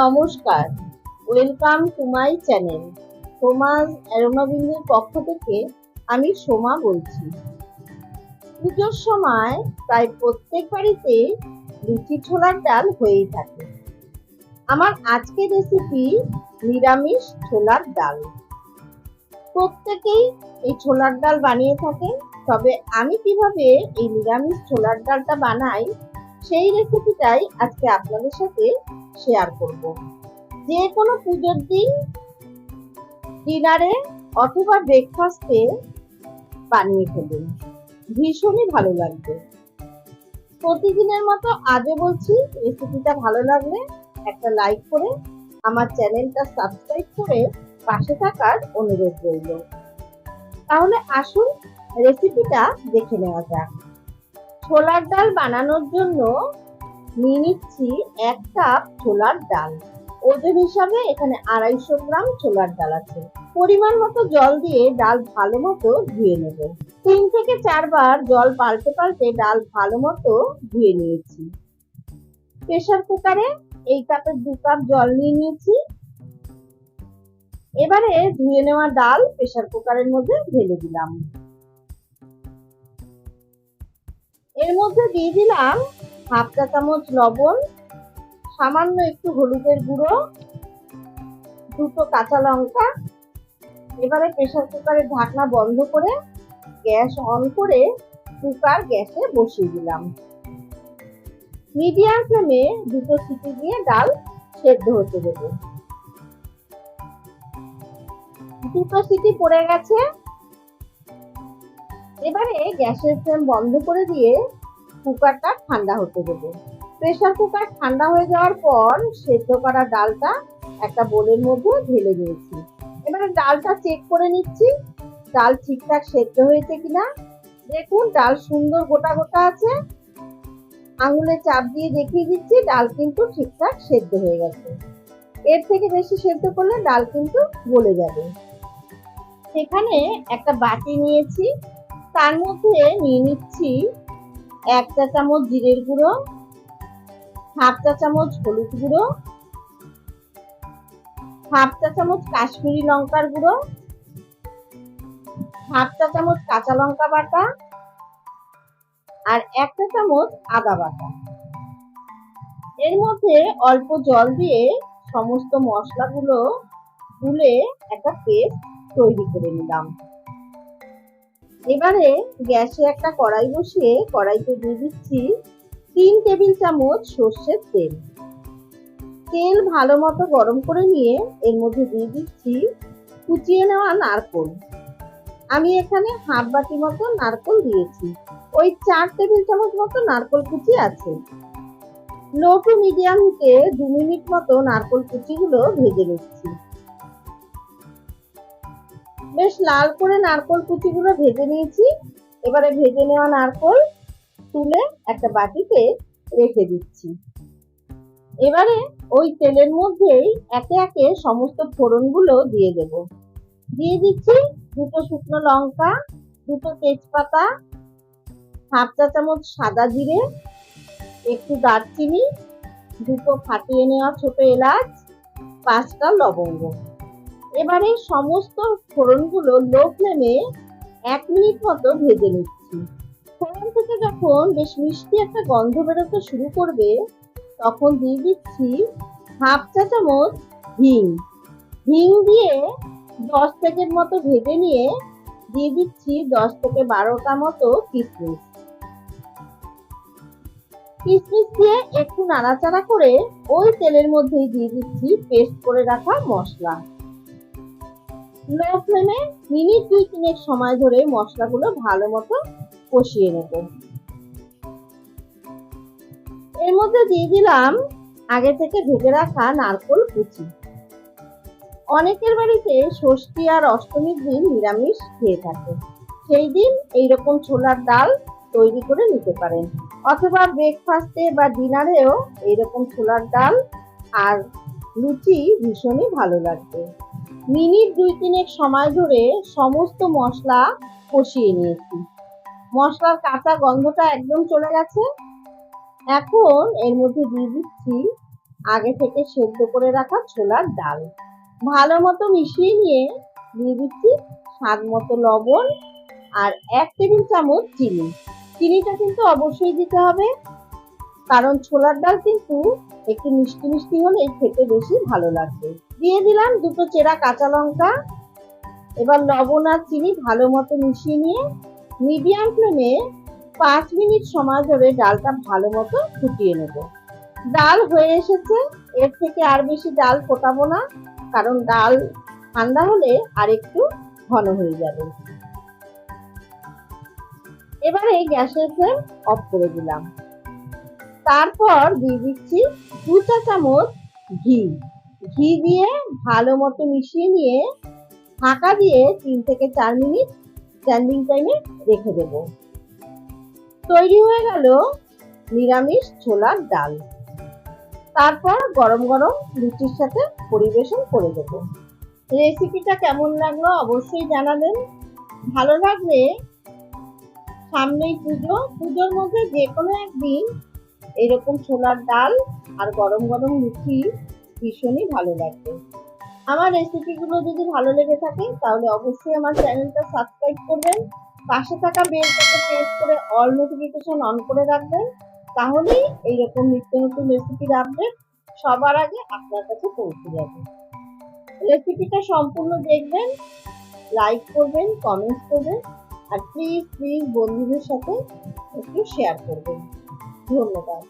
নমস্কার। Welcome to my channel সোমাজ অ্যারোমাবিন্দের পক্ষ থেকে আমি সোমা বলছি। পুজোর সময় প্রায় প্রত্যেক বাড়িতে লুচি ছোলার ডাল হয়েই থাকে। আমার আজকের রেসিপি নিরামিষ ছোলার ডাল। প্রত্যেকেই এই ছোলার ডাল বানিয়ে থাকে তবে আমি কীভাবে এই নিরামিষ ছোলার ডালটা বানাই সেই রেসিপিটাই আজকে আপনাদের সাথে শেয়ার করব। যে কোনো পুজোর দিন ডিনারে অথবা ব্রেকফাস্টে বানিয়ে ফেলুন। ভীষণই ভালো লাগবে। প্রতিদিনের মতো আজও বলছি রেসিপিটা ভালো লাগলে একটা লাইক করে আমার চ্যানেলটা সাবস্ক্রাইব করে পাশে থাকার অনুরোধ রইল। তাহলে আসুন রেসিপিটা দেখে নেওয়া যাক। ছোলার ডাল বানানোর জন্য নিয়ে নিচ্ছি এক কাপ ছোলার ডাল। ওজন হিসাবে এখানে আড়াইশো গ্রাম ছোলার ডাল আছে। পরিমাণ মতো জল দিয়ে ডাল ভালো মতো ধুয়ে নেব। তিন থেকে চারবার জল পাল্টে পাল্টে ডাল ভালো মতো ধুয়ে নিয়েছি। প্রেসার কুকারে এই কাপের দু কাপ জল নিয়ে নিয়েছি। এবারে ধুয়ে নেওয়া ডাল প্রেসার কুকারের মধ্যে ঢেলে দিলাম। এর মধ্যে দিয়ে দিলাম হাফ চা চামচ লবণ, সামান্য একটু হলুদের গুঁড়ো, দুটো কাঁচা লঙ্কা। এবারে প্রেসার কুকারের ঢাকনা বন্ধ করে গ্যাস অন করে কুকার গ্যাসে বসিয়ে দিলাম। মিডিয়াম ফ্লেমে দুটো সিটি দিয়ে ডাল সেদ্ধ হতে দেবো। দুটো সিটি পড়ে গেছে। এবারে গ্যাসের ফ্লেম বন্ধ করে দিয়ে কুকারটা ঠান্ডা হতে দেবো। প্রেসার কুকার ঠান্ডা হয়ে যাওয়ার পর সেদ্ধ করা ডালটা একটা বোলের মধ্যে ঢেলে দিয়েছি এবারে ডালটা চেক করে নিচ্ছি, ডাল ঠিকঠাক সেদ্ধ হয়েছে কিনা। দেখুন, ডাল সুন্দর গোটা গোটা আছে। আঙুলে চাপ দিয়ে দেখিয়ে দিচ্ছি, ডাল কিন্তু ঠিকঠাক সেদ্ধ হয়ে গেছে। এর থেকে বেশি সেদ্ধ করলে ডাল কিন্তু গলে যাবে। সেখানে একটা বাটি নিয়েছি তার মধ্যে নিয়ে নিচ্ছি এক চা চামচ জিরের গুঁড়ো, হাফ চা চামচ হলুদ গুঁড়ো, হাফ চা চামচ কাশ্মীরি লঙ্কার গুঁড়ো, হাফ চা চামচ কাঁচা লঙ্কা বাটা আর এক চা চামচ আদা বাটা। এর মধ্যে অল্প জল দিয়ে সমস্ত মশলাগুলো তুলে একটা পেস্ট তৈরি করে নিলাম। এবারে গ্যাসে একটা কড়াই বসিয়ে কড়াইতে দিয়ে দিচ্ছি তিন টেবিল চামচ সর্ষের তেল। তেল ভালো মতো গরম করে নিয়ে এর মধ্যে দিয়ে দিচ্ছি কুচিয়ে নেওয়া নারকোল। আমি এখানে হাফ বাটি মতো নারকোল দিয়েছি। ওই চার টেবিল চামচ মতো নারকোল কুচি আছে। লো টু মিডিয়াম হিটে দু মিনিট মতো নারকোল কুচিগুলো ভেজে নিচ্ছি। বেশ লাল করে নারকোল কুচিগুলো ভেজে নিয়েছি। এবারে ভেজে নেওয়া নারকোল তুলে একটা বাটিতে রেখে দিচ্ছি। এবারে ওই তেলের মধ্যেই একে একে সমস্ত ফোড়নগুলো দিয়ে দেব। দিয়ে দিচ্ছি দুটো শুকনো লঙ্কা, দুটো তেজপাতা, হাফ চা চামচ সাদা জিরে, একটু দারচিনি, দুটো ফাটিয়ে নেওয়া ছোট এলাচ, পাঁচটা লবঙ্গ। এবারে সমস্ত ফোড়নগুলো লো ফ্লেমে এক মিনিট মতো ভেজে নিচ্ছি। ফোড়ন থেকে যখন বেশ মিষ্টি একটা গন্ধ বেরোতে শুরু করবে, তখন দিয়ে দিচ্ছি হাফ চা চামচ হিং। হিং দিয়ে দশ প্যাকেট মতো ভেজে নিয়ে দিয়ে দিচ্ছি দশ থেকে বারোটা মতো কিশমিশ কিশমিশ দিয়ে একটু নাড়াচাড়া করে ওই তেলের মধ্যেই দিয়ে দিচ্ছি পেস্ট করে রাখা মশলা। লো ফ্লেমে মিনিট দুই তিনেক সময় ধরে মশলাগুলো ভালো মতো কষিয়ে নেব। এর মধ্যে দিয়ে দিলাম আগে থেকে ভেজে রাখা নারকোল কুচি। অনেকের বাড়িতে ষষ্ঠী আর অষ্টমীর দিন নিরামিষ খেয়ে থাকে। সেই দিন এইরকম ছোলার ডাল তৈরি করে নিতে পারেন। অথবা ব্রেকফাস্টে বা ডিনারেও এইরকম ছোলার ডাল আর লুচি ভীষণই ভালো লাগবে। মিনিট দুই তিনেক সময় ধরে সমস্ত মশলা কষিয়ে নিয়েছি। মশলার কাঁচা গন্ধটা একদম চলে গেছে। এখন এর মধ্যে দিয়ে দিচ্ছি আগে থেকে সেদ্ধ করে রাখা ছোলার ডাল। ভালো মতো মিশিয়ে নিয়ে দিয়ে দিচ্ছি স্বাদ মতো লবণ আর এক টেবিল চামচ চিনি। চিনিটা কিন্তু অবশ্যই দিতে হবে, কারণ ছোলার ডাল কিন্তু একটু মিষ্টি মিষ্টি হলেই খেতে বেশি ভালো লাগবে। দিয়ে দিলাম দুটো চেরা কাঁচা লঙ্কা, এবার লবণ আর চিনি ভালো মতো মিশিয়ে নিয়ে মিডিয়াম ফ্লেমে পাঁচ মিনিট সময় ধরে ডালটা ভালো মতো ফুটিয়ে নেব। ডাল হয়ে এসেছে, এর থেকে আর বেশি ডাল ফোটাবো না, কারণ ডাল ঠান্ডা হলে আর একটু ঘন হয়ে যাবে। এবারে গ্যাসের ফ্লেম অফ করে দিলাম। তারপর দিয়ে দিচ্ছি দু চা চামচ ঘি। ঘি দিয়ে ভালো মতো মিশিয়ে নিয়ে ঢাকা দিয়ে তিন থেকে চার মিনিট স্ট্যান্ডিং টাইমে রেখে দেব। তৈরি হয়ে গেল নিরামিষ ছোলার ডাল। তারপর গরম গরম লুচির সাথে পরিবেশন করে দেব। রেসিপিটা কেমন লাগল অবশ্যই জানাবেন। ভালো লাগলে সামনেই পুজো। পুজোর মধ্যে যে কোনো একদিন এরকম ছোলার ডাল আর গরম গরম লুচি ভীষণই ভালো লাগবে। আমার রেসিপিগুলো যদি ভালো লেগে থাকে, তাহলে অবশ্যই আমার চ্যানেলটা সাবস্ক্রাইব করবেন। পাশে থাকা বেলটাকে প্রেস করে অল নোটিফিকেশন অন করে রাখবেন। তাহলেই এইরকম নিত্য নতুন রেসিপির আপডেট সবার আগে আপনার কাছে পৌঁছে যাবে। রেসিপিটা সম্পূর্ণ দেখবেন লাইক করবেন কমেন্ট করবেন, আর প্লিজ প্লিজ বন্ধুদের সাথে একটু শেয়ার করবেন। ধন্যবাদ।